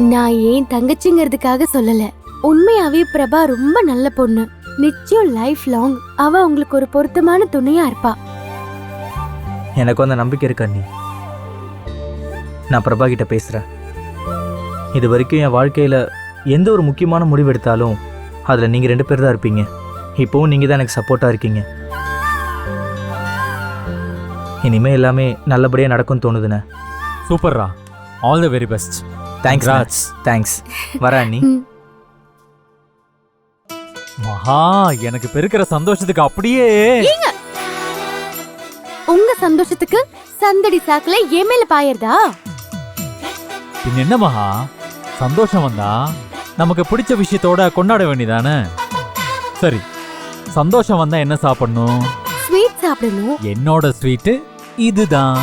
நான் ஏன் தங்கச்சிங்கிறதுக்காக சொல்லல. உண்மையாவே பிரபா ரொம்ப நல்ல பொண்ணு. நிச்சயம் லைஃப் லாங் அவ உங்களுக்கு ஒரு பொருத்தமான துணையா இருப்பா. எனக்கு அந்த நம்பிக்கை இருக்கு அண்ணி? நான் பிரபா கிட்ட பேசுகிறேன் இது வரைக்கும் என் வாழ்க்கையில் எந்த ஒரு முக்கியமான முடிவு எடுத்தாலும் அதில் நீங்கள் ரெண்டு பேர் தான் இருப்பீங்க. இப்போவும் நீங்கள் தான் எனக்கு சப்போர்ட்டாக இருக்கீங்க. இனிமே எல்லாமே நல்லபடியாக நடக்கும்னு தோணுதுண்ணே. சூப்பர்ரா. All the very best thanks Congrats. Thanks வரேன் அண்ணி. மகா எனக்கு பெருக்கிற சந்தோஷத்துக்கு அப்படியே. உங்க சந்தோஷத்துக்கு சந்தடி சாக்குல என் மேல பாயறதா? பின் என்ன மகா? சந்தோஷம் வந்தா நமக்கு பிடிச்ச விஷயத்தோட கொண்டாட வேண்டியதானே? சரி சந்தோஷம் வந்தா என்ன சாப்பிடணும்? ஸ்வீட் சாப்பிடணும். என்னோட ஸ்வீட்டு இதுதான்.